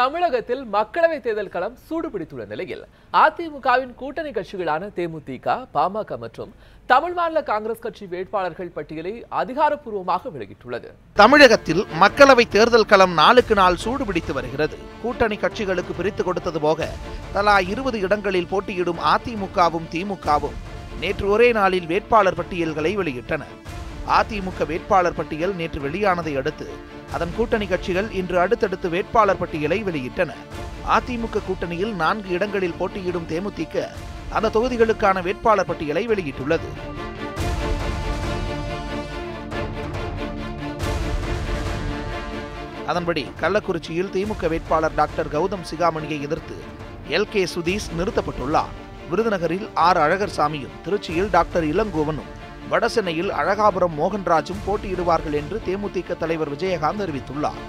தமிழகத்தில் மக்களவைத் தேர்தல் களம் சூடுபிடித்துள்ள நிலையில் அதிமுகவின் கூட்டணி கட்சிகளான தேமுதிக பாமக மற்றும் தமிழ் மாநில காங்கிரஸ் கட்சி வேட்பாளர்கள் பட்டியலை அதிகாரப்பூர்வமாக வெளியிட்டுள்ளது. தமிழகத்தில் மக்களவை தேர்தல் களம் நாளுக்கு நாள் சூடுபிடித்து வருகிறது. கூட்டணி கட்சிகளுக்கு பிரித்து கொடுத்தது போக தலா இருபது இடங்களில் போட்டியிடும் அதிமுகவும் திமுகவும் நேற்று ஒரே நாளில் வேட்பாளர் பட்டியல்களை வெளியிட்டன அதிமுக வேட்பாளர் பட்டியல் நேற்று வெளியானதை அடுத்து அதன் கூட்டணி கட்சிகள் இன்று அடுத்தடுத்து வேட்பாளர் பட்டியலை வெளியிட்டன. அதிமுக கூட்டணியில் நான்கு இடங்களில் போட்டியிடும் தேமுதிக அந்த தொகுதிகளுக்கான வேட்பாளர் பட்டியலை வெளியிட்டுள்ளது. அதன்படி கள்ளக்குறிச்சியில் திமுக வேட்பாளர் டாக்டர் கௌதம் சிகாமணியை எதிர்த்து எல். கே. சுதீஷ் நிறுத்தப்பட்டுள்ளார். விருதுநகரில் ஆர். அழகர்சாமியும் திருச்சியில் டாக்டர் இளங்கோவனும் வடசென்னையில் அழகாபுரம் மோகன்ராஜும் போட்டியிடுவார்கள் என்று தேமுதிக தலைவர் விஜயகாந்த் அறிவித்துள்ளார்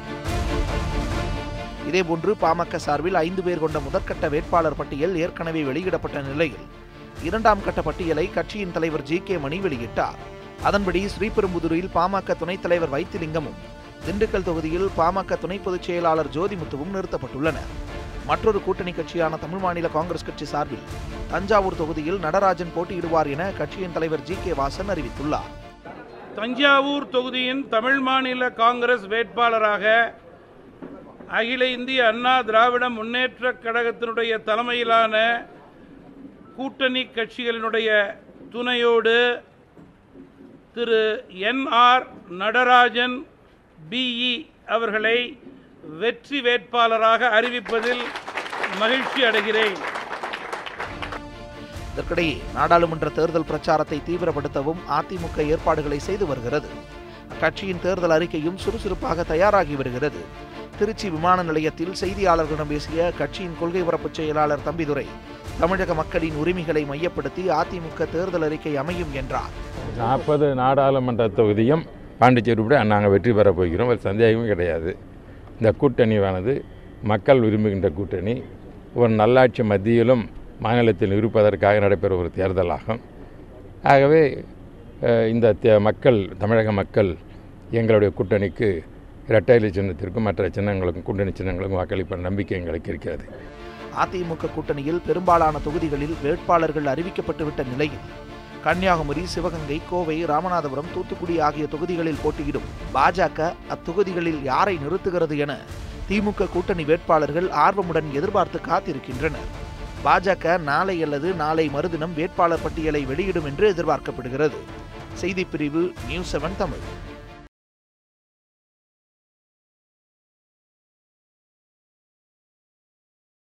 இதேபோன்று பாமக சார்பில் ஐந்து பேர் கொண்ட முதற்கட்ட வேட்பாளர் பட்டியல் ஏற்கனவே வெளியிடப்பட்ட நிலையில் இரண்டாம் கட்ட பட்டியலை கட்சியின் தலைவர் ஜி கே மணி வெளியிட்டார். அதன்படி ஸ்ரீபெரும்புதூரில் பாமக துணைத் தலைவர் வைத்திலிங்கமும் திண்டுக்கல் தொகுதியில் பாமக துணை பொதுச் செயலாளர் ஜோதிமுத்துவும் நிறுத்தப்பட்டுள்ளனர். மற்றொரு கூட்டணி கட்சியான தமிழ் மாநில காங்கிரஸ் கட்சி சார்பில் தஞ்சாவூர் தொகுதியில் நடராஜன் போட்டியிடுவார் என கட்சியின் தலைவர் ஜி கே வாசன் அறிவித்துள்ளார். தஞ்சாவூர் தொகுதியின் தமிழ் மாநில காங்கிரஸ் வேட்பாளராக அகில இந்திய அண்ணா திராவிட முன்னேற்ற கழகத்தினுடைய தலைமையிலான கூட்டணி கட்சிகளினுடைய துணையோடு Thiru N R Natarajan B அவர்களை வெற்றி வேட்பாளராக அறிவிப்பதில் மகிழ்ச்சி அடைகிறேன். இதற்கிடையே நாடாளுமன்ற தேர்தல் பிரச்சாரத்தை தீவிரப்படுத்தவும் அதிமுக ஏற்பாடுகளை செய்து வருகிறது. அக்கட்சியின் தேர்தல் அறிக்கையும் சுறுசுறுப்பாக தயாராகி வருகிறது. திருச்சி விமான நிலையத்தில் செய்தியாளர்களிடம் பேசிய கட்சியின் கொள்கை பரப்பு செயலாளர் தம்பிதுரை தமிழக மக்களின் உரிமைகளை மையப்படுத்தி அதிமுக தேர்தல் அறிக்கை அமையும் என்றார். நாற்பது நாடாளுமன்ற தொகுதியும் பாண்டிச்சேரி நாங்கள் வெற்றி பெறப் போகிறோம். ஒரு சந்தேகமே கிடையாது. இந்த கூட்டணியானது மக்கள் விரும்புகின்ற கூட்டணி. ஒரு நல்லாட்சி மத்தியிலும் மாநிலத்தில் இருப்பதற்காக நடைபெற ஒரு தேர்தலாகும். ஆகவே இந்த தே- மக்கள் தமிழக மக்கள் எங்களுடைய கூட்டணிக்கு இரட்டை சின்னத்திற்கும் மற்ற சின்னங்களுக்கும் கூட்டணி சின்னங்களுக்கும் வாக்களிப்ப நம்பிக்கை எங்களுக்கு இருக்கிறது. அதிமுக கூட்டணியில் பெரும்பாலான தொகுதிகளில் வேட்பாளர்கள் அறிவிக்கப்பட்டுவிட்ட நிலையில் கன்னியாகுமரி சிவகங்கை கோவை ராமநாதபுரம் தூத்துக்குடி ஆகிய தொகுதிகளில் போட்டியிடும் பாஜக அத்தொகுதிகளில் யாரை நிறுத்துகிறது என திமுக கூட்டணி வேட்பாளர்கள் ஆர்வமுடன் எதிர்பார்த்து காத்திருக்கின்றனர். பாஜக நாளை அல்லது நாளை மறுதினம் வேட்பாளர் பட்டியலை வெளியிடும் என்று எதிர்பார்க்கப்படுகிறது. செய்திப்பிரிவு நியூஸ் செவன் தமிழ்.